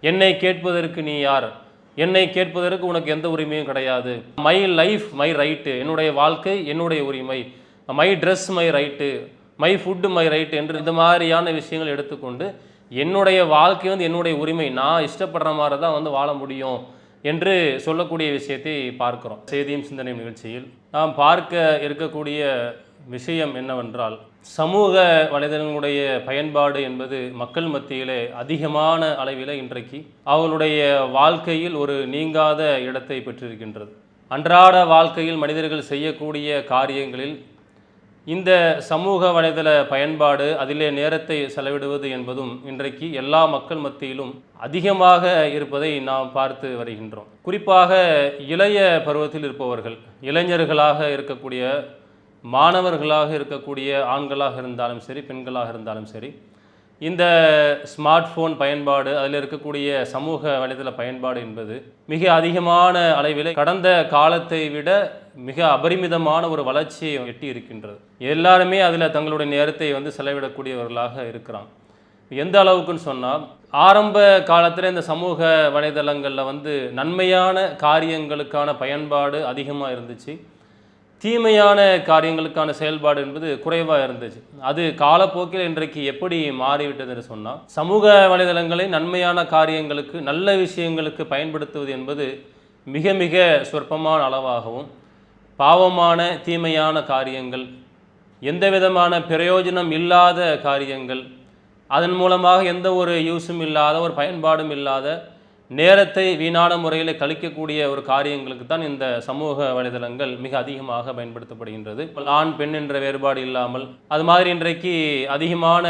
என்னை கேட்பதற்கு நீ யார்? என்னை கேட்பதற்கு உனக்கு எந்த உரிமையும் கிடையாது. மை லைஃப் மை ரைட்டு என்னுடைய வாழ்க்கை என்னுடைய உரிமை. My dress my right my food my right என்று இந்த மாதிரியான விஷயங்கள் எடுத்துக்கொண்டு என்னுடைய வாழ்க்கை வந்து என்னுடைய உரிமை. நான் இஷ்டப்படுற மாதிரி தான் வந்து வாழ முடியும் என்று சொல்லக்கூடிய விஷயத்தை பார்க்கிறோம். செய்தியும் சிந்தனையும் நிகழ்ச்சியில் நாம் பார்க்க இருக்கக்கூடிய விஷயம் என்னவென்றால் சமூக வலைதளங்களுடைய பயன்பாடு என்பது மக்கள் மத்தியிலே அதிகமான அளவில் இன்றைக்கு அவனுடைய வாழ்க்கையில் ஒரு நீங்காத இடத்தை பெற்றிருக்கின்றது. அன்றாட வாழ்க்கையில் மனிதர்கள் செய்யக்கூடிய காரியங்களில் இந்த சமூக வலைதள பயன்பாடு அதிலே நேரத்தை செலவிடுவது என்பதும் இன்றைக்கு எல்லா மக்கள் மத்தியிலும் அதிகமாக இருப்பதை நாம் பார்த்து வருகின்றோம். குறிப்பாக இளைய பருவத்தில் இருப்பவர்கள் இளைஞர்களாக இருக்கக்கூடிய மாணவர்களாக இருக்கக்கூடிய ஆண்களாக இருந்தாலும் சரி பெண்களாக இருந்தாலும் சரி இந்த ஸ்மார்ட் ஃபோன் பயன்பாடு அதில் இருக்கக்கூடிய சமூக வலைதள பயன்பாடு என்பது மிக அதிகமான அளவில் கடந்த காலத்தை விட மிக அபரிமிதமான ஒரு வளர்ச்சியை எட்டி இருக்கின்றது. எல்லாருமே அதில் தங்களுடைய நேரத்தை வந்து செலவிடக்கூடியவர்களாக இருக்கிறாங்க. எந்த அளவுக்குன்னு சொன்னால் ஆரம்ப காலத்தில் இந்த சமூக வலைதளங்களில் வந்து நன்மையான காரியங்களுக்கான பயன்பாடு அதிகமாக இருந்துச்சு. தீமையான காரியங்களுக்கான செயல்பாடு என்பது குறைவாக இருந்துச்சு. அது காலப்போக்கில் இன்றைக்கு எப்படி மாறிவிட்டதுன்னு சொன்னால் சமூக வலைதளங்களை நன்மையான காரியங்களுக்கு நல்ல விஷயங்களுக்கு பயன்படுத்துவது என்பது மிக மிக சொற்பமான அளவாகவும் பாவமான தீமையான காரியங்கள் எந்த விதமான பிரயோஜனம் இல்லாத காரியங்கள் அதன் மூலமாக எந்த ஒரு யூஸும் இல்லாத ஒரு பயன்பாடும் இல்லாத நேரத்தை வீணான முறையில் கழிக்கக்கூடிய ஒரு காரியங்களுக்கு தான் இந்த சமூக வலைதளங்கள் மிக அதிகமாக பயன்படுத்தப்படுகின்றது. ஆண் பெண் என்ற வேறுபாடு இல்லாமல் அது மாதிரி இன்றைக்கு அதிகமான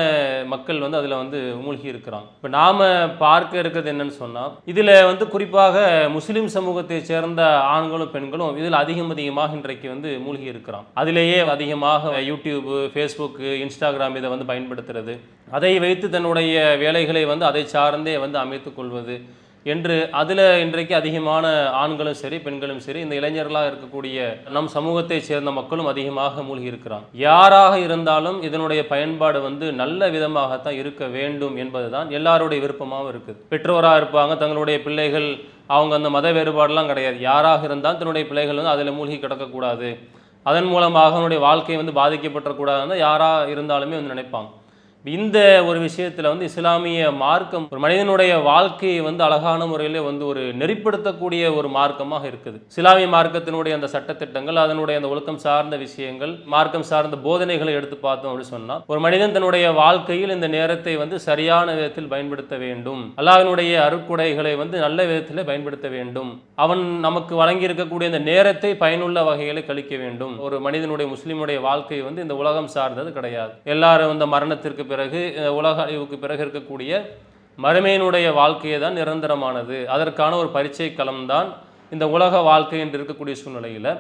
மக்கள் வந்து அதில் வந்து மூழ்கி இருக்கிறாங்க. இப்போ நாம் பார்க்க இருக்கிறது என்னன்னு சொன்னால் இதில் வந்து குறிப்பாக முஸ்லீம் சமூகத்தை சேர்ந்த ஆண்களும் பெண்களும் இதில் அதிகம் அதிகமாக இன்றைக்கு வந்து மூழ்கி இருக்கிறான் அதிலேயே அதிகமாக யூடியூப்பு ஃபேஸ்புக்கு இன்ஸ்டாகிராம் இதை வந்து பயன்படுத்துறது. அதை வைத்து தன்னுடைய வேலைகளை வந்து அதை சார்ந்தே வந்து அமைத்துக் கொள்வது. என்று அதில் இன்றைக்கு அதிகமான ஆண்களும் சரி பெண்களும் சரி இந்த இளைஞர்களாக இருக்கக்கூடிய நம் சமூகத்தை சேர்ந்த மக்களும் அதிகமாக மூழ்கி இருக்கிறாங்க யாராக இருந்தாலும் இதனுடைய பயன்பாடு வந்து நல்ல விதமாகத்தான் இருக்க வேண்டும் என்பதுதான் எல்லாருடைய விருப்பமாகவும் இருக்குது. பெற்றோராக இருப்பாங்க தங்களுடைய பிள்ளைகள் அவங்க அந்த மத வேறுபாடெல்லாம் கிடையாது. யாராக இருந்தாலும் தன்னுடைய பிள்ளைகள் வந்து அதில் மூழ்கி கிடக்கக்கூடாது. அதன் மூலமாக அவனுடைய வாழ்க்கை வந்து பாதிக்கப்படக்கூடாதுன்னு யாராக இருந்தாலுமே வந்து நினைப்பாங்க. இந்த ஒரு விஷயத்தில் வந்து இஸ்லாமிய மார்க்கம் ஒரு மனிதனுடைய வாழ்க்கையை வந்து அழகான முறையில் வந்து ஒரு நெறிப்படுத்தக்கூடிய ஒரு மார்க்கமாக இருக்குது. இஸ்லாமிய மார்க்கத்தினுடைய அந்த சட்டத்திட்டங்கள் அதனுடைய அந்த ஒழுக்கம் சார்ந்த விஷயங்கள் மார்க்கம் சார்ந்த போதனைகளை எடுத்து பார்த்தோம் அப்படின்னு சொன்னால் ஒரு மனிதன் தன்னுடைய வாழ்க்கையில் இந்த நேரத்தை வந்து சரியான விதத்தில் பயன்படுத்த வேண்டும். அல்லாவினுடைய அருக்குடைகளை வந்து நல்ல விதத்தில் பயன்படுத்த வேண்டும். அவன் நமக்கு வழங்கி இருக்கக்கூடிய இந்த நேரத்தை பயனுள்ள வகையில் கழிக்க வேண்டும். ஒரு மனிதனுடைய முஸ்லீமுடைய வாழ்க்கை வந்து இந்த உலகம் சார்ந்தது கிடையாது. எல்லாரும் இந்த மரணத்திற்கு பிறகு உலக அழிவுக்கு பிறகு இருக்கக்கூடிய மறுமையினுடைய வாழ்க்கையே தான் நிரந்தரமானது. அதற்கான ஒரு பரீட்சை களம்தான் இந்த உலக வாழ்க்கை என்று இருக்கக்கூடிய சூழ்நிலையில்.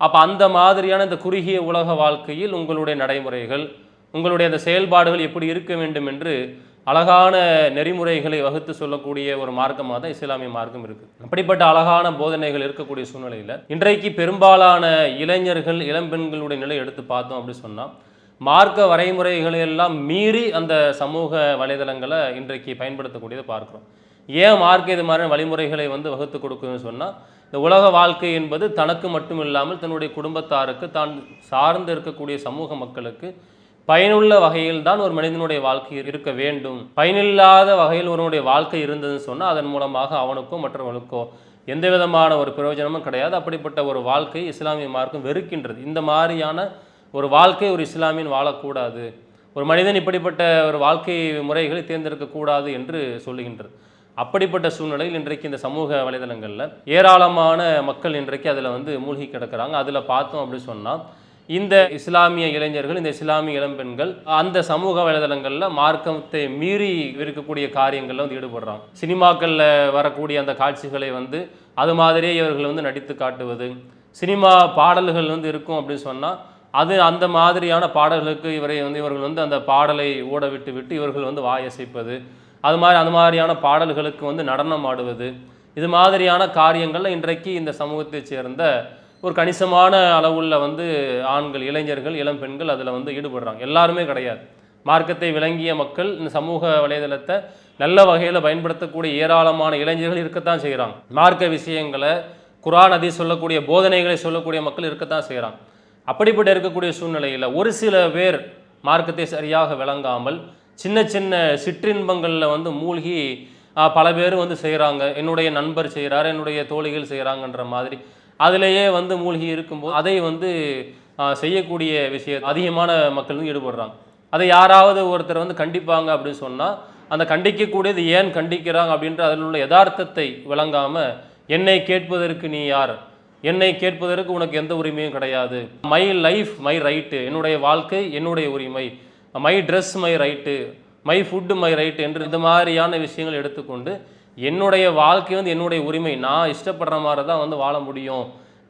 அப்போ அந்த மாதிரியான இந்த குறுகிய உலக வாழ்க்கையில் உங்களுடைய நடைமுறைகள் உங்களுடைய அந்த செயல்பாடுகள் எப்படி இருக்க வேண்டும் என்று அழகான நெறிமுறைகளை வகுத்து சொல்லக்கூடிய ஒரு மார்க்கமாக தான் இஸ்லாமிய மார்க்கம் இருக்குது அப்படிப்பட்ட அழகான போதனைகள் இருக்கக்கூடிய சூழ்நிலையில் இன்றைக்கு பெரும்பாலான இளைஞர்கள் இளம்பெண்களுடைய நிலை எடுத்து பார்த்தோம் அப்படி சொன்னால் மார்க்க வரைமுறைகளை எல்லாம் மீறி அந்த சமூக வலைதளங்களை இன்றைக்கு பயன்படுத்தக்கூடியதை பார்க்குறோம். ஏன் மார்க்க இது மாதிரி வழிமுறைகளை வந்து வகுத்து கொடுக்குதுன்னு சொன்னால் இந்த உலக வாழ்க்கை என்பது தனக்கு மட்டும் இல்லாமல் தன்னுடைய குடும்பத்தாருக்கு தான் சார்ந்து இருக்கக்கூடிய சமூக மக்களுக்கு பயனுள்ள வகையில் தான் ஒரு மனிதனுடைய வாழ்க்கை இருக்க வேண்டும். பயனில்லாத வகையில் ஒருவனுடைய வாழ்க்கை இருந்ததுன்னு சொன்னால் அதன் மூலமாக அவனுக்கோ மற்றவனுக்கோ எந்த விதமான ஒரு பிரயோஜனமும் கிடையாது. அப்படிப்பட்ட ஒரு வாழ்க்கை இஸ்லாமிய மார்க்கம் வெறுக்கின்றது. இந்த மாதிரியான ஒரு வாழ்க்கை ஒரு இஸ்லாமியன் வாழக்கூடாது. ஒரு மனிதன் இப்படிப்பட்ட ஒரு வாழ்க்கை முறைகளை தேர்ந்தெடுக்கக்கூடாது என்று சொல்லுகின்றது அப்படிப்பட்ட சூழ்நிலையில் இன்றைக்கு இந்த சமூக வலைதளங்களில் ஏராளமான மக்கள் இன்றைக்கு அதில் வந்து மூழ்கி கிடக்கிறாங்க. அதில் பார்த்தோம் அப்படின்னு சொன்னால் இந்த இஸ்லாமிய இளைஞர்கள் இந்த இஸ்லாமிய இளம்பெண்கள் அந்த சமூக வலைதளங்களில் மார்க்கத்தை மீறி இருக்கக்கூடிய காரியங்களில் வந்து ஈடுபடுறாங்க. சினிமாக்களில் வரக்கூடிய அந்த காட்சிகளை வந்து அது மாதிரியே இவர்கள் வந்து நடித்து காட்டுவது. சினிமா பாடல்கள் வந்து இருக்கும் அப்படின்னு சொன்னால் அது அந்த மாதிரியான பாடல்களுக்கு இவரை வந்து இவர்கள் வந்து அந்த பாடலை ஓட விட்டு விட்டு இவர்கள் வந்து வாயசைப்பது அது மாதிரி அந்த மாதிரியான பாடல்களுக்கு வந்து நடனம் ஆடுவது இது மாதிரியான காரியங்களில் இன்றைக்கு இந்த சமூகத்தைச் சேர்ந்த ஒரு கணிசமான அளவுள்ள வந்து ஆண்கள் இளைஞர்கள் இளம் பெண்கள் அதில் வந்து ஈடுபடுறாங்க. எல்லாருமே கிடையாது. மார்க்கத்தை விளங்கிய மக்கள் இந்த சமூக வலைதளத்தை நல்ல வகையில் பயன்படுத்தக்கூடிய ஏராளமான இளைஞர்கள் இருக்கத்தான் செய்கிறாங்க மார்க்க விஷயங்களை குரான் அதி சொல்லக்கூடிய போதனைகளை சொல்லக்கூடிய மக்கள் இருக்கத்தான் செய்கிறாங்க அப்படிப்பட்ட இருக்கக்கூடிய சூழ்நிலையில் ஒரு சில பேர் மார்க்கத்தை சரியாக விளங்காமல் சின்ன சின்ன சிற்றின்பங்களில் வந்து மூழ்கி பல பேர் வந்து செய்கிறாங்க என்னுடைய நண்பர் செய்கிறார் என்னுடைய தோழிகள் செய்கிறாங்கன்ற மாதிரி. அதிலேயே வந்து மூழ்கி இருக்கும்போது அதை வந்து செய்யக்கூடிய விஷயம் அதிகமான மக்கள் வந்து ஈடுபடுறாங்க. அதை யாராவது ஒருத்தர் வந்து கண்டிப்பாங்க அப்படின்னு சொன்னால் அந்த கண்டிக்கக்கூடியது ஏன் கண்டிக்கிறாங்க அப்படின்ற அதில் உள்ள யதார்த்தத்தை விளங்காமல் என்னை கேட்பதற்கு நீ யார்? என்னை கேட்பதற்கு உனக்கு எந்த உரிமையும் கிடையாது. மை லைஃப் மை ரைட்டு என்னுடைய வாழ்க்கை என்னுடைய உரிமை. My dress my right my food my right என்று இந்த மாதிரியான விஷயங்கள் எடுத்துக்கொண்டு என்னுடைய வாழ்க்கை வந்து என்னுடைய உரிமை நான் இஷ்டப்படுற மாதிரி தான் வந்து வாழ முடியும்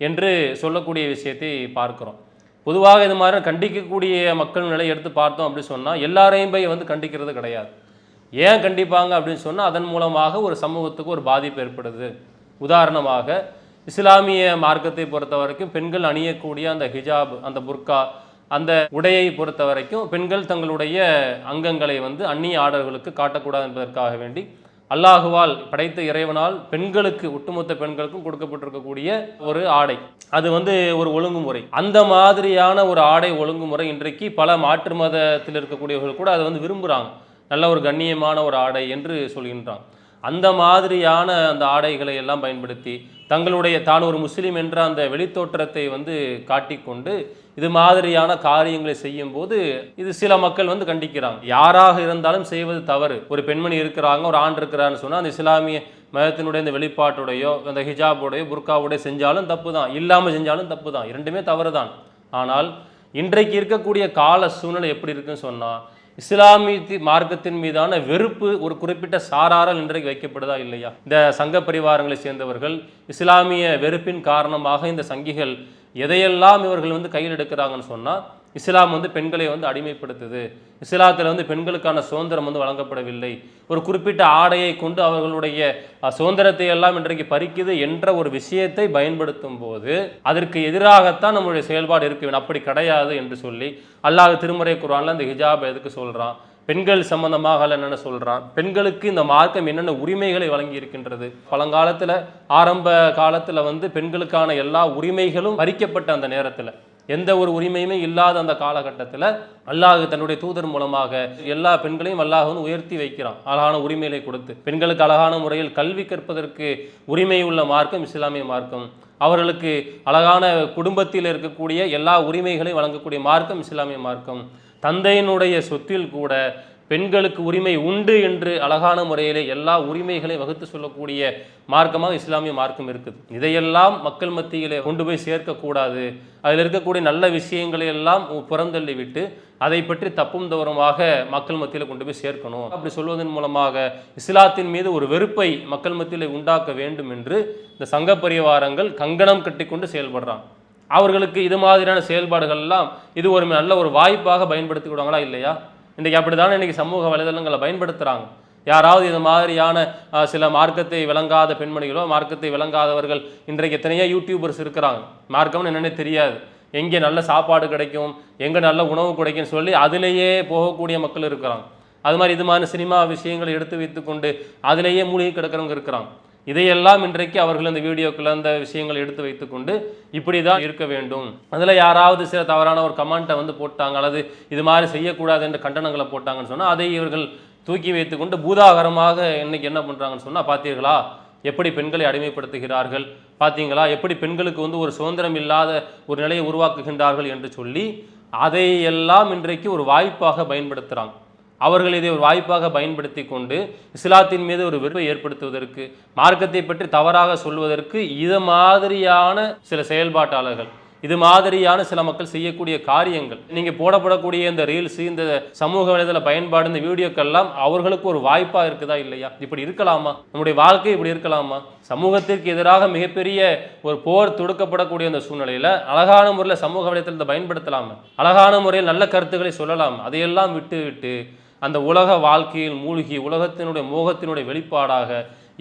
என்று சொல்லக்கூடிய விஷயத்தை பார்க்குறோம். பொதுவாக இது மாதிரி கண்டிக்கக்கூடிய மக்கள் நிலை எடுத்து பார்த்தோம் அப்படின்னு சொன்னால் எல்லாரையும் போய் வந்து கண்டிக்கிறது கிடையாது. ஏன் கண்டிப்பாங்க அப்படின்னு சொன்னால் அதன் மூலமாக ஒரு சமூகத்துக்கு ஒரு பாதிப்பு ஏற்படுது. உதாரணமாக இஸ்லாமிய மார்க்கத்தை பொறுத்த வரைக்கும் பெண்கள் அணியக்கூடிய அந்த ஹிஜாப் அந்த புர்கா அந்த உடையை பொறுத்த வரைக்கும் பெண்கள் தங்களுடைய அங்கங்களை வந்து அந்நிய ஆடர்களுக்கு காட்டக்கூடாது என்பதற்காக வேண்டி அல்லாஹுவால் படைத்த இறைவனால் பெண்களுக்கு ஒட்டுமொத்த பெண்களுக்கும் கொடுக்கப்பட்டிருக்கக்கூடிய ஒரு ஆடை. அது வந்து ஒரு ஒழுங்குமுறை. அந்த மாதிரியான ஒரு ஆடை ஒழுங்குமுறை இன்றைக்கு பல மாற்று மதத்தில் இருக்கக்கூடியவர்கள் கூட அதை வந்து விரும்புகிறாங்க நல்ல ஒரு கண்ணியமான ஒரு ஆடை என்று சொல்கின்றான் அந்த மாதிரியான அந்த ஆடைகளை எல்லாம் பயன்படுத்தி தங்களுடைய தான் ஒரு முஸ்லீம் என்ற அந்த வெளித்தோற்றத்தை வந்து காட்டிக்கொண்டு இது மாதிரியான காரியங்களை செய்யும்போது இது சில மக்கள் வந்து கண்டிக்கிறாங்க. யாராக இருந்தாலும் செய்வது தவறு. ஒரு பெண்மணி இருக்கிறாங்க ஒரு ஆண் இருக்கிறான்னு சொன்னால் அந்த இஸ்லாமிய மதத்தினுடைய இந்த வெளிப்பாட்டுடையோ அந்த ஹிஜாபுடையோ புர்காவுடைய செஞ்சாலும் தப்பு தான் இல்லாமல் செஞ்சாலும் தப்பு தான் இரண்டுமே தவறு தான் ஆனால் இன்றைக்கு இருக்கக்கூடிய கால சூழ்நிலை எப்படி இருக்குன்னு சொன்னால் இஸ்லாமிய மார்க்கத்தின் மீதான வெறுப்பு ஒரு குறிப்பிட்ட சாராரால் இன்றைக்கு வைக்கப்படுதா இல்லையா? இந்த சங்க பரிவாரங்களை சேர்ந்தவர்கள் இஸ்லாமிய வெறுப்பின் காரணமாக இந்த சங்கிகள் எதையெல்லாம் இவர்கள் வந்து கையில் எடுக்கிறாங்கன்னு சொன்னால் இஸ்லாம் வந்து பெண்களை வந்து அடிமைப்படுத்துது. இஸ்லாத்தில் வந்து பெண்களுக்கான சுதந்திரம் வந்து வழங்கப்படவில்லை. ஒரு குறிப்பிட்ட ஆடையை கொண்டு அவர்களுடைய சுதந்திரத்தை எல்லாம் இன்றைக்கு பறிக்குது என்ற ஒரு விஷயத்தை பயன்படுத்தும் போது அதற்கு எதிராகத்தான் நம்மளுடைய செயல்பாடு இருக்க வேண்டும். அப்படி கிடையாது என்று சொல்லி அல்லாஹ் திருமறை குரானில் அந்த ஹிஜாப் எதுக்கு சொல்கிறான் பெண்கள் சம்பந்தமாக என்னென்ன சொல்கிறான் பெண்களுக்கு இந்த மார்க்கம் என்னென்ன உரிமைகளை வழங்கி இருக்கின்றது பழங்காலத்தில் ஆரம்ப காலத்தில் வந்து பெண்களுக்கான எல்லா உரிமைகளும் பறிக்கப்பட்ட அந்த நேரத்தில். எந்த ஒரு உரிமையுமே இல்லாத அந்த காலகட்டத்தில் அல்லாஹ் தன்னுடைய தூதர் மூலமாக எல்லா பெண்களையும் அல்லாஹ் வந்து உயர்த்தி வைக்கிறான். அழகான உரிமைகளை கொடுத்து. பெண்களுக்கு அழகான முறையில் கல்வி கற்பதற்கு உரிமை உள்ள மார்க்கம் இஸ்லாமிய மார்க்கம். அவர்களுக்கு அழகான குடும்பத்தில் இருக்கக்கூடிய எல்லா உரிமைகளையும் வழங்கக்கூடிய மார்க்கம் இஸ்லாமிய மார்க்கம். தந்தையினுடைய சொத்தில் கூட பெண்களுக்கு உரிமை உண்டு என்று அழகான முறையிலே எல்லா உரிமைகளையும் வகுத்து சொல்லக்கூடிய மார்க்கமாக இஸ்லாமிய மார்க்கம் இருக்குது. இதையெல்லாம் மக்கள் மத்தியிலே கொண்டு போய் சேர்க்கக்கூடாது. அதில் இருக்கக்கூடிய நல்ல விஷயங்களை எல்லாம் புறந்தள்ளி விட்டு அதை பற்றி தப்பும் தவறுமாக மக்கள் மத்தியில் கொண்டு போய் சேர்க்கணும். அப்படி சொல்வதன் மூலமாக இஸ்லாத்தின் மீது ஒரு வெறுப்பை மக்கள் மத்தியில் உண்டாக்க வேண்டும் என்று இந்த சங்க பரிவாரங்கள் கங்கணம் கட்டிக்கொண்டு செயல்படுறான் அவர்களுக்கு இது மாதிரியான செயல்பாடுகள் எல்லாம் இது ஒரு நல்ல ஒரு வாய்ப்பாக பயன்படுத்திக்கிடுவாங்களா இல்லையா? இன்றைக்கி அப்படி தானே இன்றைக்கி சமூக வலைதளங்களை பயன்படுத்துகிறாங்க யாராவது இது மாதிரியான சில மார்க்கத்தை விளங்காத பெண்மணிகளோ மார்க்கத்தை விளங்காதவர்கள் இன்றைக்கு எத்தனையோ யூடியூபர்ஸ் இருக்கிறாங்க. மார்க்கம்னு என்னென்னே தெரியாது. எங்கே நல்ல சாப்பாடு கிடைக்கும் எங்கே நல்ல உணவு கிடைக்கும்னு சொல்லி அதிலேயே போகக்கூடிய மக்கள் இருக்கிறாங்க. அது மாதிரி இது மாதிரி சினிமா விஷயங்களை எடுத்து வைத்துக்கொண்டு அதிலேயே மூழ்கி கிடக்கிறவங்க இருக்கிறாங்க. இதையெல்லாம் இன்றைக்கு அவர்கள் இந்த வீடியோக்கள் அந்த விஷயங்கள் எடுத்து வைத்துக்கொண்டு இப்படி தான் இருக்க வேண்டும். அதில் யாராவது சில தவறான ஒரு கமெண்ட்டை வந்து போட்டாங்க அல்லது இது மாதிரி செய்யக்கூடாது என்ற கண்டனங்களை போட்டாங்கன்னு சொன்னால் அதை இவர்கள் தூக்கி வைத்துக்கொண்டு பூதாகரமாக இன்றைக்கி என்ன பண்ணுறாங்கன்னு சொன்னால் பார்த்தீர்களா எப்படி பெண்களை அடிமைப்படுத்துகிறார்கள்? பார்த்தீங்களா எப்படி பெண்களுக்கு வந்து ஒரு சுதந்திரம் இல்லாத ஒரு நிலையை உருவாக்குகின்றார்கள் என்று சொல்லி அதையெல்லாம் இன்றைக்கு ஒரு வாய்ப்பாக பயன்படுத்துகிறாங்க அவர்கள் இதை ஒரு வாய்ப்பாக பயன்படுத்தி கொண்டு இஸ்லாத்தின் மீது ஒரு வெறுப்பை ஏற்படுத்துவதற்கு மார்க்கத்தை பற்றி தவறாக சொல்வதற்கு இது மாதிரியான சில செயல்பாட்டாளர்கள் இது மாதிரியான சில மக்கள் செய்யக்கூடிய காரியங்கள். நீங்கள் போடப்படக்கூடிய இந்த ரீல்ஸ் இந்த சமூக வலைதள பயன்பாடு இந்த வீடியோக்கள்லாம் அவர்களுக்கு ஒரு வாய்ப்பாக இருக்குதா இல்லையா? இப்படி இருக்கலாமா? நம்முடைய வாழ்க்கை இப்படி இருக்கலாமா? சமூகத்திற்கு எதிராக மிகப்பெரிய ஒரு போர் தொடுக்கப்படக்கூடிய அந்த சூழ்நிலையில் அழகான முறையில் சமூக வலைதளத்தை பயன்படுத்தலாமா? அழகான முறையில் நல்ல கருத்துக்களை சொல்லலாம்? அதையெல்லாம் விட்டு விட்டு அந்த உலக வாழ்க்கையில் மூழ்கி உலகத்தினுடைய மோகத்தினுடைய வெளிப்பாடாக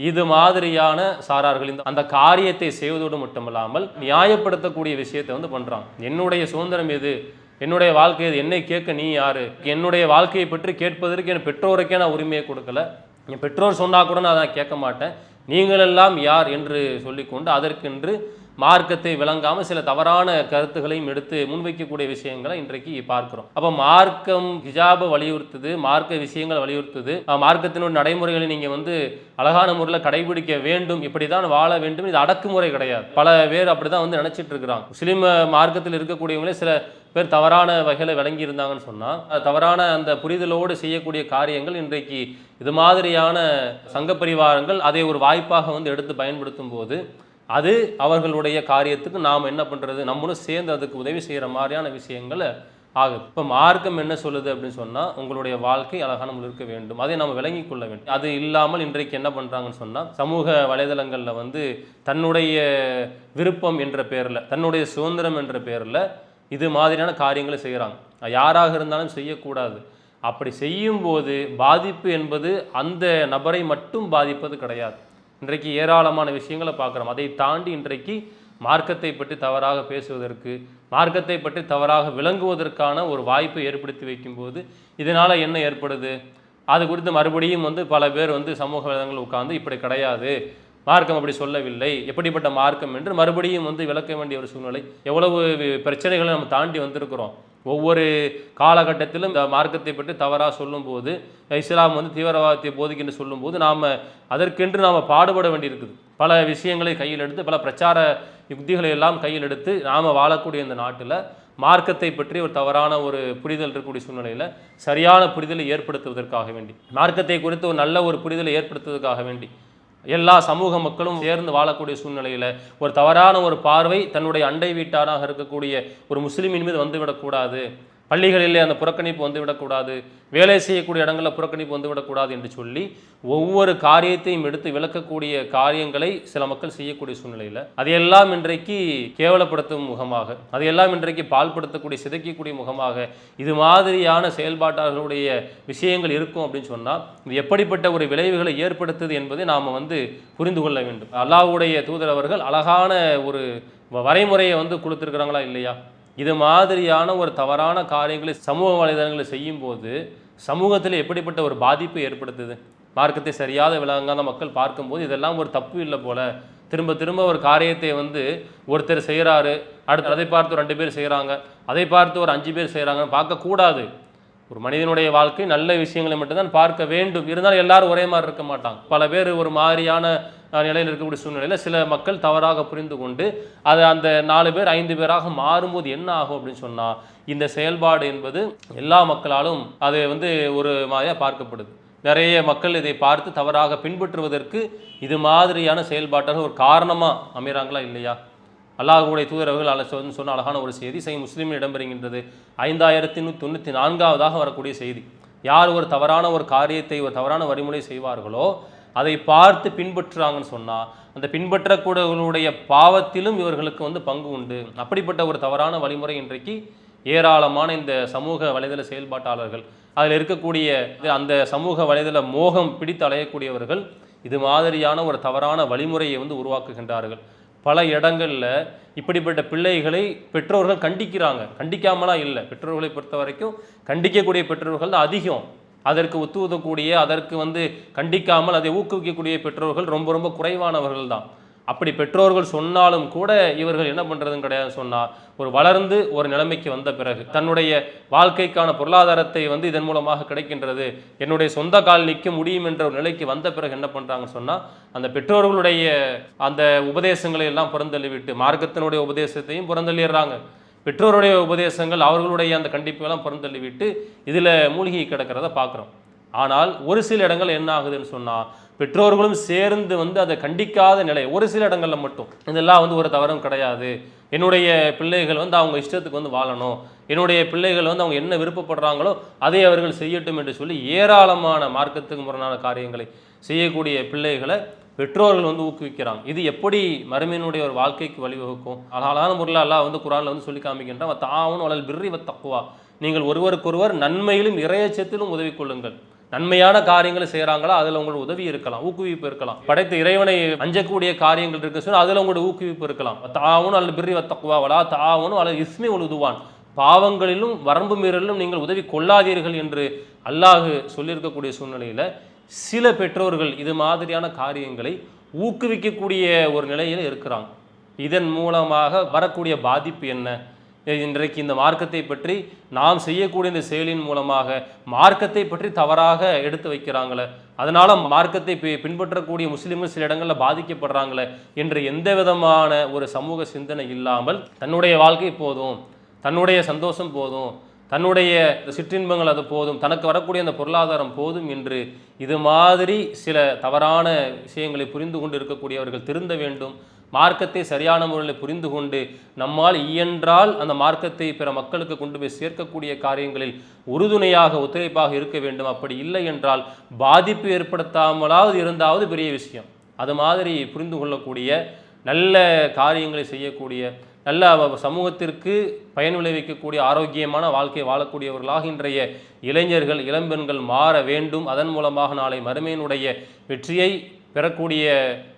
இது மாதிரியான சாரார்கள் இந்த அந்த காரியத்தை செய்வதோடு மட்டுமல்லாமல் நியாயப்படுத்தக்கூடிய விஷயத்தை வந்து பண்ணுறான் என்னுடைய சுதந்திரம் எது? என்னுடைய வாழ்க்கை இது என்னை கேட்க நீ யாரு? என்னுடைய வாழ்க்கையை பற்றி கேட்பதற்கு என் பெற்றோருக்கே நான் உரிமையை கொடுக்கல. என் பெற்றோர் சொன்னால் கூட நான் அதை கேட்க மாட்டேன். நீங்களெல்லாம் யார் என்று சொல்லிக்கொண்டு அதற்கென்று மார்க்கத்தை விளங்காமல் சில தவறான கருத்துக்களையும் எடுத்து முன்வைக்கக்கூடிய விஷயங்களை இன்றைக்கு பார்க்கிறோம். அப்போ மார்க்கம் ஹிஜாபை வலியுறுத்துது மார்க்க விஷயங்களை வலியுறுத்துது. மார்க்கத்தினுடைய நடைமுறைகளை நீங்கள் வந்து அழகான முறையில் கடைபிடிக்க வேண்டும் இப்படி தான் வாழ வேண்டும் இது அடக்குமுறை கிடையாது. பல பேர் அப்படி தான் வந்து நினச்சிட்டு இருக்கிறாங்க முஸ்லீம் மார்க்கத்தில் இருக்கக்கூடியவங்களே சில பேர் தவறான வகையில் விளங்கி இருந்தாங்கன்னு சொன்னால் தவறான அந்த புரிதலோடு செய்யக்கூடிய காரியங்கள் இன்றைக்கு இது மாதிரியான சங்க பரிவாரங்கள் அதை ஒரு வாய்ப்பாக வந்து எடுத்து பயன்படுத்தும் போது அது அவர்களுடைய காரியத்துக்கு நாம் என்ன பண்ணுறது நம்மளும் சேர்ந்து அதுக்கு உதவி செய்கிற மாதிரியான விஷயங்களை ஆகுது இப்போ மார்க்கம் என்ன சொல்லுது அப்படின்னு சொன்னால் உங்களுடைய வாழ்க்கை அழகாக நம்ம இருக்க வேண்டும். அதை நம்ம விளங்கி கொள்ள வேண்டும். அது இல்லாமல் இன்றைக்கு என்ன பண்ணுறாங்கன்னு சொன்னால் சமூக வலைதளங்களில் வந்து தன்னுடைய விருப்பம் என்ற பேரில் தன்னுடைய சுதந்திரம் என்ற பேரில் இது மாதிரியான காரியங்களை செய்கிறாங்க யாராக இருந்தாலும் செய்யக்கூடாது. அப்படி செய்யும்போது பாதிப்பு என்பது அந்த நபரை மட்டும் பாதிப்பது கிடையாது. இன்றைக்கு ஏராளமான விஷயங்களை பார்க்குறோம். அதை தாண்டி இன்றைக்கு மார்க்கத்தை பற்றி தவறாக பேசுவதற்கு மார்க்கத்தை பற்றி தவறாக விளங்குவதற்கான ஒரு வாய்ப்பை ஏற்படுத்தி வைக்கும்போது இதனால் என்ன ஏற்படுது? அது குறித்து மறுபடியும் வந்து பல பேர் வந்து சமூக வலைதளங்கள் உட்காந்து இப்படி கிடையாது. மார்க்கம் அப்படி சொல்லவில்லை. எப்படிப்பட்ட மார்க்கம் என்று மறுபடியும் வந்து விளக்க வேண்டிய ஒரு சூழ்நிலை. எவ்வளவு பிரச்சனைகளை நம்ம தாண்டி வந்திருக்கிறோம். ஒவ்வொரு காலகட்டத்திலும் இந்த மார்க்கத்தை பற்றி தவறாக சொல்லும்போது இஸ்லாம் வந்து தீவிரவாதத்தை போதிக்கின்ற சொல்லும்போது நாம் அதற்கென்று நாம் பாடுபட வேண்டியிருக்குது. பல விஷயங்களை கையில் எடுத்து பல பிரச்சார யுக்திகளை எல்லாம் கையில் எடுத்து நாம் வாழக்கூடிய இந்த நாட்டில் மார்க்கத்தை பற்றி ஒரு தவறான ஒரு புரிதல் இருக்கக்கூடிய சூழ்நிலையில் சரியான புரிதலை ஏற்படுத்துவதற்காக வேண்டி மார்க்கத்தை குறித்து ஒரு நல்ல ஒரு புரிதலை ஏற்படுத்துவதற்காக வேண்டி எல்லா சமூக மக்களும் சேர்ந்து வாழக்கூடிய சூழ்நிலையில் ஒரு தவறான ஒரு பார்வை தன்னுடைய அண்டை வீட்டாராக இருக்கக்கூடிய ஒரு முஸ்லீமின் மீது வந்துவிடக்கூடாது. பள்ளிகளிலே அந்த புறக்கணிப்பு வந்துவிடக்கூடாது. வேலை செய்யக்கூடிய இடங்களில் புறக்கணிப்பு வந்துவிடக்கூடாது என்று சொல்லி ஒவ்வொரு காரியத்தையும் எடுத்து விளக்கக்கூடிய காரியங்களை சில மக்கள் செய்யக்கூடிய சூழ்நிலையில். அதையெல்லாம் இன்றைக்கு கேவலப்படுத்தும் முகமாக அதையெல்லாம் இன்றைக்கு பால்படுத்தக்கூடிய சிதைக்கக்கூடிய முகமாக இது மாதிரியான செயல்பாட்டாளர்களுடைய விஷயங்கள் இருக்கும் அப்படின்னு சொன்னால் இது எப்படிப்பட்ட ஒரு விளைவுகளை ஏற்படுத்துது என்பதை நாம் வந்து புரிந்து கொள்ள வேண்டும். அல்லாவுடைய தூதரவர்கள் அழகான ஒரு வரைமுறையை வந்து கொடுத்துருக்குறாங்களா இல்லையா? இது மாதிரியான ஒரு தவறான காரியங்களை சமூக வலைதளங்களை செய்யும்போது சமூகத்தில் எப்படிப்பட்ட ஒரு பாதிப்பு ஏற்படுத்துது? மார்க்கத்தை சரியாத விளங்காத மக்கள் பார்க்கும்போது இதெல்லாம் ஒரு தப்பு இல்லை போல. திரும்ப திரும்ப ஒரு காரியத்தை வந்து ஒருத்தர் செய்கிறாரு அடுத்து அதை பார்த்து ஒரு ரெண்டு பேர் செய்கிறாங்க அதை பார்த்து ஒரு அஞ்சு பேர் செய்கிறாங்கன்னு பார்க்கக்கூடாது. ஒரு மனிதனுடைய வாழ்க்கை நல்ல விஷயங்களை மட்டும்தான் பார்க்க வேண்டும். இருந்தாலும் எல்லாரும் ஒரே மாதிரி இருக்க மாட்டாங்க. பல பேர் ஒரு மாதிரியான நிலையில் இருக்கக்கூடிய சூழ்நிலையில் சில மக்கள் தவறாக புரிந்து கொண்டு அது அந்த நாலு பேர் ஐந்து பேராக மாறும்போது என்ன ஆகும் அப்படின்னு சொன்னால் இந்த செயல்பாடு என்பது எல்லா மக்களாலும் அது வந்து ஒரு மாதிரியாக பார்க்கப்படுது. நிறைய மக்கள் இதை பார்த்து தவறாக பின்பற்றுவதற்கு இது மாதிரியான செயல்பாட்டாக ஒரு காரணமாக அமைகிறாங்களா இல்லையா? அல்லாஹுடைய தூதரவர்கள் அல்ல சொன்ன சொன்ன அழகான ஒரு செய்தி சை முஸ்லீமில் இடம்பெறுகின்றது. ஐந்தாயிரத்தி நூற்றி தொண்ணூற்றி நான்காவதாக வரக்கூடிய செய்தி. யார் ஒரு தவறான ஒரு காரியத்தை ஒரு தவறான வழிமுறை செய்வார்களோ அதை பார்த்து பின்பற்றுறாங்கன்னு சொன்னால் அந்த பின்பற்றக்கூடியவர்களுடைய பாவத்திலும் இவர்களுக்கு வந்து பங்கு உண்டு. அப்படிப்பட்ட ஒரு தவறான வழிமுறை இன்றைக்கு ஏராளமான இந்த சமூக வலைதள செயல்பாட்டாளர்கள் அதில் இருக்கக்கூடிய அந்த சமூக வலைதள மோகம் பிடித்து அலையக்கூடியவர்கள் இது மாதிரியான ஒரு தவறான வழிமுறையை வந்து உருவாக்குகின்றார்கள். பல இடங்களில் இப்படிப்பட்ட பிள்ளைகளை பெற்றோர்கள் கண்டிக்கிறாங்க. கண்டிக்காமலாம் இல்லை. பெற்றோர்களை பொறுத்த வரைக்கும் கண்டிக்கக்கூடிய பெற்றோர்கள் தான் அதிகம். அதற்கு ஒத்துவதக்கூடிய அதற்கு வந்து கண்டிக்காமல் அதை ஊக்குவிக்கக்கூடிய பெற்றோர்கள் ரொம்ப ரொம்ப குறைவானவர்கள் தான். அப்படி பெற்றோர்கள் சொன்னாலும் கூட இவர்கள் என்ன பண்ணுறதுன்னு கிடையாது சொன்னால் ஒரு வளர்ந்து ஒரு நிலைமைக்கு வந்த பிறகு தன்னுடைய வாழ்க்கைக்கான பொருளாதாரத்தை வந்து இதன் மூலமாக கிடைக்கின்றது என்னுடைய சொந்த கால் நிற்க முடியும் என்ற ஒரு நிலைக்கு வந்த பிறகு என்ன பண்ணுறாங்கன்னு சொன்னால் அந்த பெற்றோர்களுடைய அந்த உபதேசங்களை எல்லாம் புறந்தள்ளிவிட்டு மார்க்கத்தினுடைய உபதேசத்தையும் புறந்தள்ளிடுறாங்க. பெற்றோருடைய உபதேசங்கள் அவர்களுடைய அந்த கண்டிப்பெல்லாம் புறந்தள்ளிவிட்டு இதில் மூழ்கி கிடக்கிறத பார்க்குறோம். ஆனால் ஒரு சில இடங்கள் என்ன ஆகுதுன்னு சொன்னால் பெற்றோர்களும் சேர்ந்து வந்து அதை கண்டிக்காத நிலை ஒரு சில இடங்களில் மட்டும். இதெல்லாம் வந்து ஒரு தவறும் கிடையாது. என்னுடைய பிள்ளைகள் வந்து அவங்க இஷ்டத்துக்கு வந்து வாழணும். என்னுடைய பிள்ளைகள் வந்து அவங்க என்ன விருப்பப்படுறாங்களோ அதை அவர்கள் செய்யட்டும் என்று சொல்லி ஏராளமான மார்க்கத்துக்கு முரணான காரியங்களை செய்யக்கூடிய பிள்ளைகளை பெற்றோர்கள் வந்து ஊக்குவிக்கிறாங்க. இது எப்படி மருமையினுடைய ஒரு வாழ்க்கைக்கு வழிவகுக்கும்? அழகான முறையில் அல்லாஹ் வந்து குரானில் வந்து சொல்லி காமிக்கின்றான் தாவன் வளல் பிர்ரி தக்குவா நீங்கள் ஒருவருக்கொருவர் நன்மையிலும் இறையச்சத்திலும் உதவி கொள்ளுங்கள். நன்மையான காரியங்களை செய்கிறாங்களா அதில் உங்களுக்கு உதவி இருக்கலாம் ஊக்குவிப்பு இருக்கலாம். படைத்த இறைவனை அஞ்சக்கூடிய காரியங்கள் இருக்கு சொன்னால் அதில் உங்களோட ஊக்குவிப்பு இருக்கலாம். தாவனும் அல்ல பிர்ரி வத்தக்குவா வலா தாவனும் அல்லது இஸ்மி உழுதுவான் பாவங்களிலும் வரம்பு மீறலிலும் நீங்கள் உதவி கொள்ளாதீர்கள் என்று அல்லாஹ் சொல்லியிருக்கக்கூடிய சூழ்நிலையில் சில பெற்றோர்கள் இது மாதிரியான காரியங்களை ஊக்குவிக்கக்கூடிய ஒரு நிலையில் இருக்கிறாங்க. இதன் மூலமாக வரக்கூடிய பாதிப்பு என்ன? இன்றைக்கு இந்த மார்க்கத்தை பற்றி நாம் செய்யக்கூடிய இந்த செயலின் மூலமாக மார்க்கத்தை பற்றி தவறாக எடுத்து வைக்கிறாங்களே அதனால் மார்க்கத்தை பின்பற்றக்கூடிய முஸ்லீம்கள் சில இடங்களில் பாதிக்கப்படுறாங்களே என்று எந்த விதமான ஒரு சமூக சிந்தனை இல்லாமல் தன்னுடைய வாழ்க்கை போதும் தன்னுடைய சந்தோஷம் போதும் தன்னுடைய சிற்றின்பங்கள் அது போதும் தனக்கு வரக்கூடிய அந்த பொருளாதாரம் போதும் என்று இது மாதிரி சில தவறான விஷயங்களை புரிந்து கொண்டு இருக்கக்கூடியவர்கள் திருந்த வேண்டும். மார்க்கத்தை சரியான முறையில் புரிந்து கொண்டு நம்மால் இயன்றால் அந்த மார்க்கத்தை பிற மக்களுக்கு கொண்டு போய் சேர்க்கக்கூடிய காரியங்களில் உறுதுணையாக ஒத்துழைப்பாக இருக்க வேண்டும். அப்படி இல்லை என்றால் பாதிப்பு ஏற்படுத்தாமலாவது இருந்தாவது பெரிய விஷயம். அது மாதிரி புரிந்து கொள்ளக்கூடிய நல்ல காரியங்களை செய்யக்கூடிய நல்ல சமூகத்திற்கு பயன் விளைவிக்கக்கூடிய ஆரோக்கியமான வாழ்க்கையை வாழக்கூடியவர்களாக இன்றைய இளைஞர்கள் இளம்பெண்கள் மாற வேண்டும். அதன் மூலமாக நாளை மறுமையினுடைய வெற்றியை பெறக்கூடிய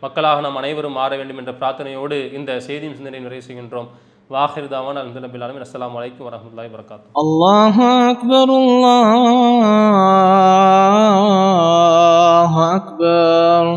மக்களாக நாம் அனைவரும் மாற வேண்டும் என்ற பிரார்த்தனையோடு இந்த செய்தியின் சிந்தனை நிறைவு செய்கின்றோம். வாஹிர் தாவான் அலமதுல்லாமின் அஸ்லாம் வலைக்கம் வரமத்துல்லாய் வரகாத் அக்பர் அக்பர்